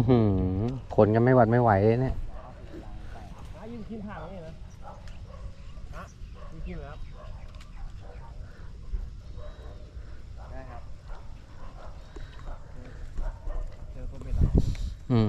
อื้อหือคนกันไม่หวัดไม่ไหวเลยเนี่ยยืนกินห่างนี่นะฮะยืนกินเลยครับได้ครับเจอตัวเบ็ดแล้วอืม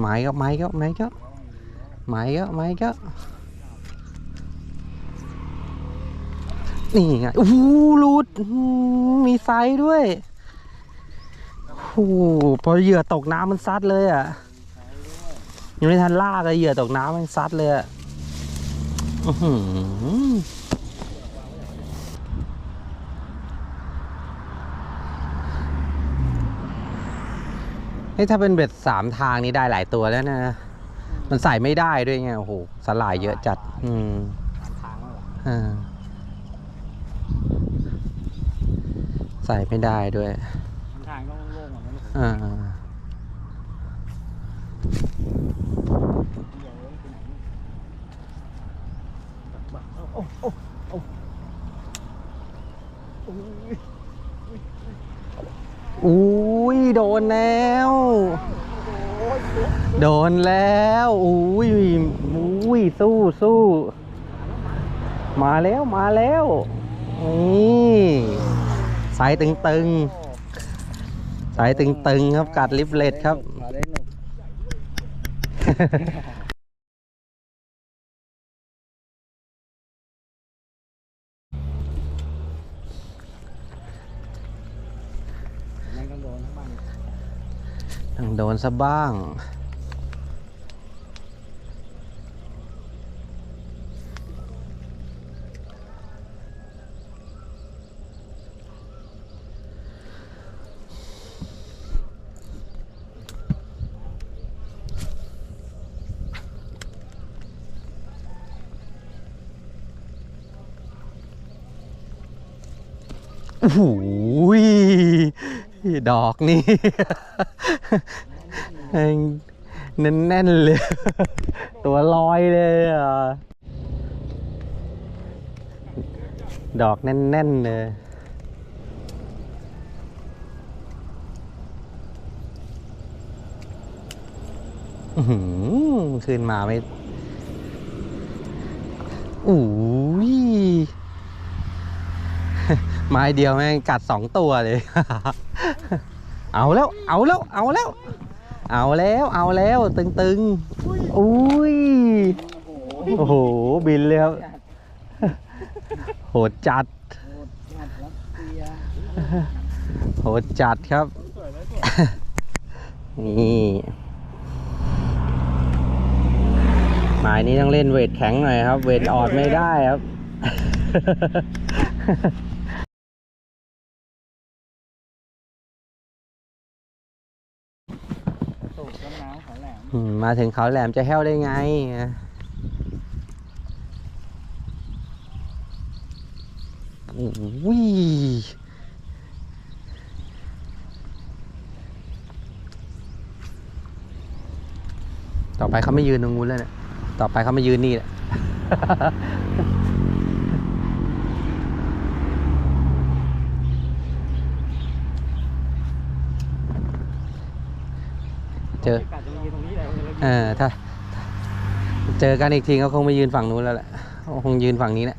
ไม้ก็ไม้ก็ไม้ก็ไม้ก็ไม้ก็นี่ไงโอ้โหหลุดมีไซส์ด้วยโอ้โหพอเหยื่อตกน้ำมันซัดเลยอะยังไม่ทันลากเลยเหยื่อตกน้ำมันซัดเลยอะ อื้อหือเฮ้ยถ้าเป็นเบ็ดสามทางนี้ได้หลายตัวแล้วนะมันใส่ไม่ได้ด้วยไงโอ้โหสลายเยอะจัด อืมตามทางแล้วเหรออ่าใส่ไม่ได้ด้วยตามทางต้องโล่งๆก่อนนะลูกอ่าเดี๋ยวไปไหนนี่โอ้โอ้โอ้โอุ้ยโดนแล้ว โดนแล้วอุ้ยอุ้ยสู้สู้มาแล้วมาแล้วนี่สายตึงๆสายตึงๆครับกัดลิฟเลตครับ มาได้หนุกแม่งต้องโดนทั้งบ้าน ต้องโดนซะบ้าง โอ้โหดอกนี่ แม่งแน่นๆเลย ตัวลอยเลยอะดอกแน่นๆเลยอื้อหือขึ้นมาไม่อู้ยไม้เดียวแม่งกัดสองตัวเลย เอาแล้ว เอาแล้ว เอาแล้ว เอาแล้วเอาแล้วตึงๆ อุ้ย โอ้โห บินเลยครับ โหดจัด โหดจัดครับ นี่หมายนี้ต้องเล่นเวทแข็งหน่อยครับ เวทออดไม่ได้ครับสูบน้ำน้ำเขาแหล มอืมมาถึงเขาแหลมจะแห้วได้ไงโอ้ยต่อไปเขาไม่ยืนตรงนู้นแล้วเนี่ย ต่อไปเขามายืนนี่แหละเจอ เออถ้า เจอกันอีกทีเขาคงไม่ยืนฝั่งนู้นแล้วแหละเขาคงยืนฝั่งนี้แหละ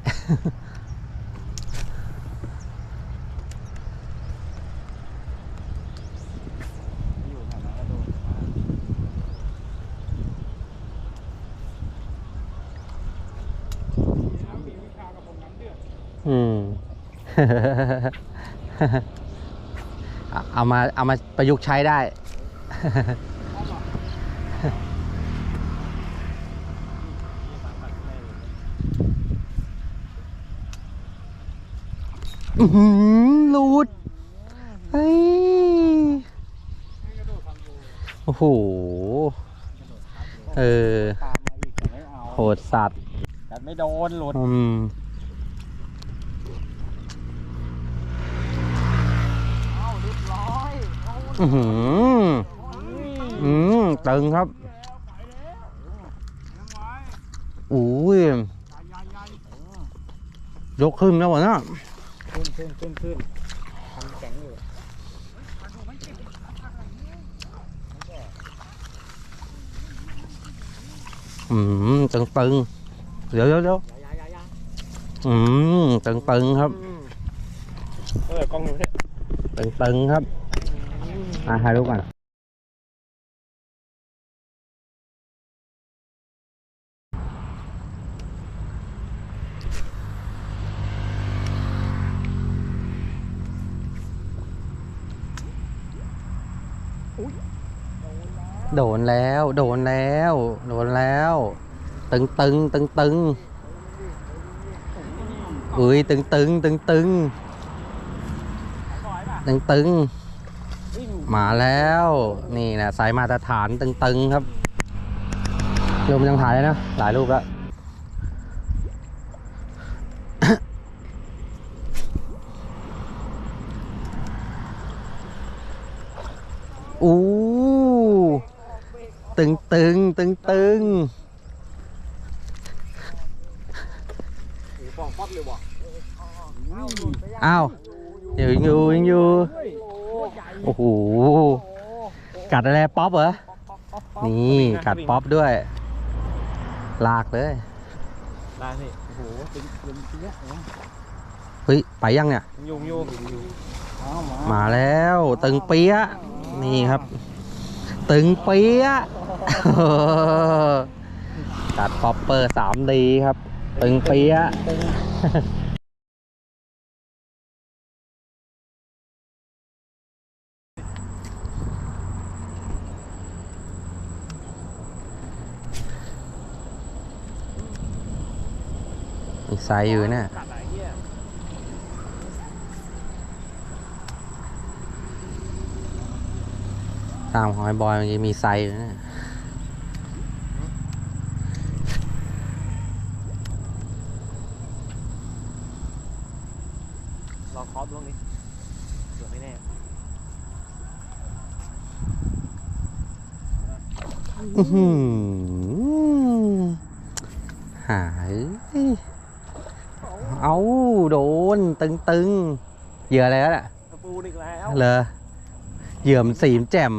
อืม เอเอามาเอามาประยุกต์ใช้ได้ เอื้อหือหลุดเฮ้ยโอ้โห เออ ตามมาอีกแต่ไม่เอาโหดสัตว์แต่ไม่โดนหลุดอืมเอ้าเรียบร้อยเอาอือหืออืมตึงครับอุ้ยยกขึ้นแล้ววะเนี่ย ขึ้นขึ้นขึ้นขึ้นทำแข็งอยู่อืมตึงตึงเดี๋ยวเดี๋ยวเดี๋ยวยายายาอืมตึงตึงครับเออกล้องอยู่เนี่ยตึงตึงครับอะถ่ายรูปก่อน โดนแล้ว โดนแล้ว โดนแล้ว ตึงตึงตึงตึงอุ้ยตึงตึงตึงตึงตึงตึงมาแล้วนี่นะสายมาตรฐานตึงตึงครับรูปมันยังถ่ายเลยนะหลายรูปแล้วอู้ ตึงตึงตึงตึงหูฟองป๊อปเลยว่ะอ้าวยังอยู่ยังอยู่โอ้โหโอ้โหกัดอะไรป๊อปเหรอนี่กัดป๊อปด้วย ลากเลยได้สิโอ้โหเป็นเป็นเปี้ยเนาะเฮ้ยไปยังเนี่ยยุงยุงยุงเอามามาแล้ว ตึงเปียะนี่ครับ ตึงเปียะกัดป๊อปเปอร์สามดีครับ ตึงเปียะมีไซส์อยู่เนี่ย กัดไหนเหี้ย ตามหอยบอยมันจะมีไซส์อยู่เนี่ยลองคอปลงนี้เดี๋ยวไม่แน่อื้อหือหาย เอาโดน ตึงตึงๆเหยื่ออะไรแล้วน่ะตะปูอีกแล้ว เลอเหยื่อมันสีมนแจ่ม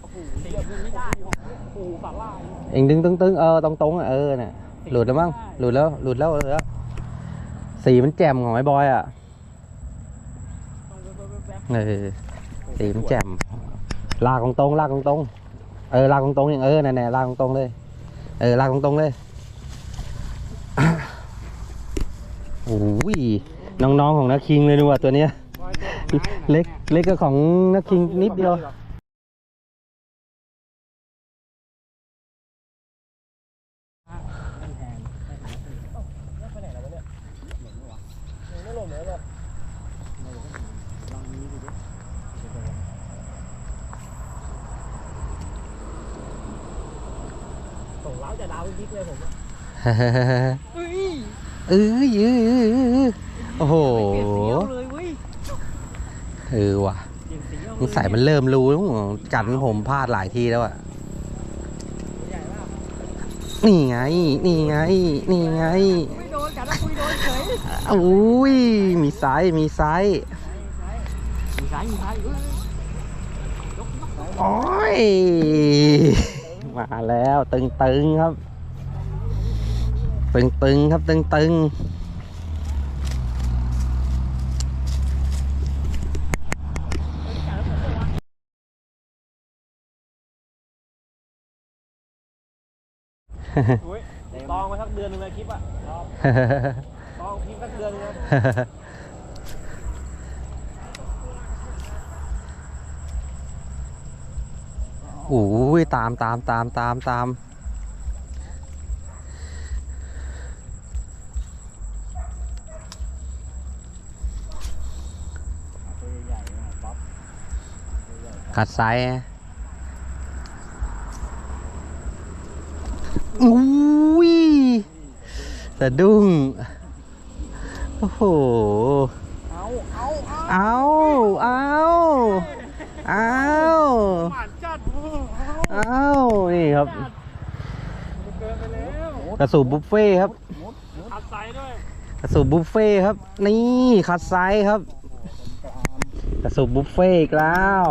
โอ้โหเสียบไม่ได้โอ้โหสาลาย เองดึงตึงตึงๆเออตรงตรงๆอะเออน่ะหลุดแล้วมั้งหลุดแล้วหลุดแล้วหลุดแล้วสีมันแจ่มของไอ้บอยอะเออสีมันแจ่มลากตรงตรงๆลากตรงตรงๆเออลากตรงตรงๆอย่างเออนั่นแหละลากตรงตรงๆเลยเออลากตรงตรงๆเลยโอ้ยน้องๆของนักคิงเลยดีกว่าตัวเนี้ยเล็กเล็กก็ของนักคิงนิดเดียว ไม่หล่นเลยหรอก ส่งเล้าจะดาวบิ๊กเลยผมอะเอ้ยเอ้ยเอ้ยเอ้ยเอ้ยโอ้โหเปลี่ยนสีเอาเลยเว้ยเออว่ะเปลี่ยนสีเอาสงสัยมันเริ่มรู้แล้วมั้งกันผมพลาดหลายทีแล้วอะใหญ่มากนี่ไง นี่ไง นี่ไงไม่โดนกัดแล้วคุยโดนเฉยอุ้ย มีไซส์มีไซส์มีสายมีสายเอ้ยโอ้ย มาแล้วตึงตึงๆครับ ตึงตึงๆครับตึงตึงๆอุ้ยลองมาสักเดือนหนึงเลยคลิปอะลองลองคลิปสักเดือนหนึงนะ โอ้ยตามตามตามตามตามกัดไซอุ้ยสะดุ้ง โอ้โห เอา เอา เอา เอา เอา อาหวานจัดเอานี่ครับเกินไปแล้วกระสูบบุฟเฟ่ต์ครับ ขัดไซด้วยกระสูบบุฟเฟ่ต์ครับ นี่คัดไซส์ครับ กระสูบบุฟเฟ่ต์อีกแล้ว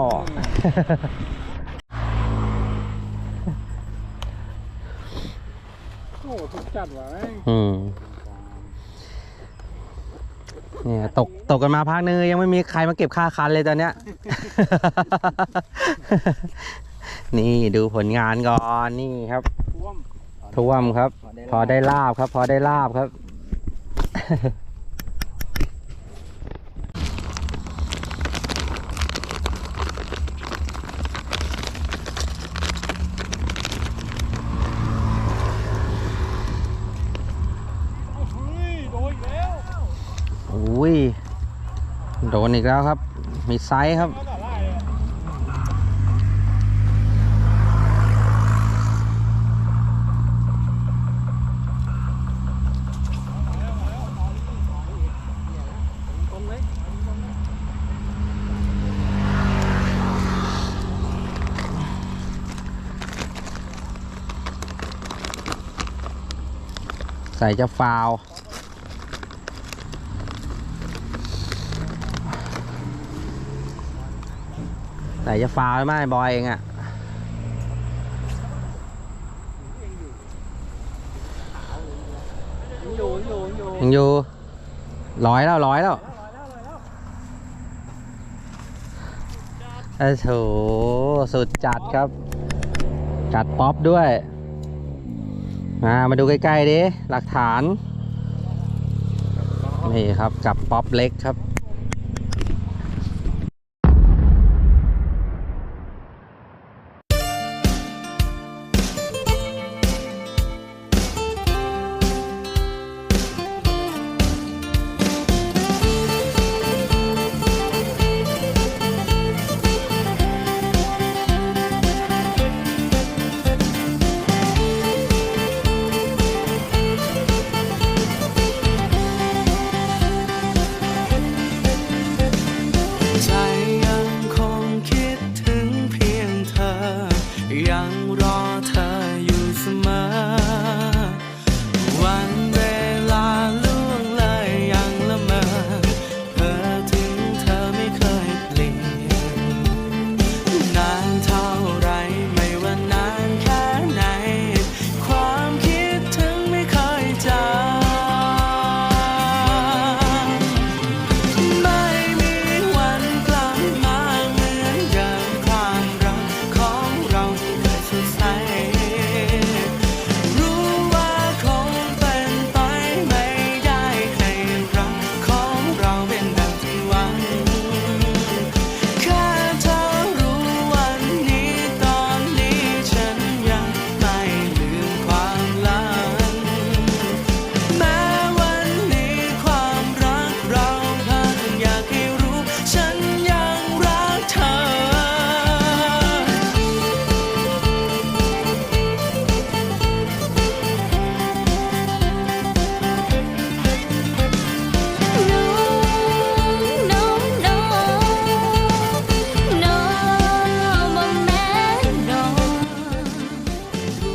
โอ้ถูกจัดว่ะแม่งอืมเนี่ยตกตกกันมาพักนึงยังไม่มีใครมาเก็บค่าคันเลยตอนเนี้ย นี่ดูผลงานก่อนนี่ครับท่วมท่วมครับ พอได้ลาบครับ พอได้ลาบครับเฮ้ยโดนอีกแล้วอุ้ยโดนอีกแล้วครับ มีไซส์ครับ มาแต่ไล่อะตรงเลย ใส่จะฟาว ใส่จะฟาวไหมบอยเองอะอยู่อยู่อยู่ยังอยู่ร้อยแล้วร้อยแล้วโอ้โหสุดจัดครับ จัดป๊อปด้วย มามาดูใกล้ๆดิหลักฐาน นี่ครับกับป๊อปเล็กครับ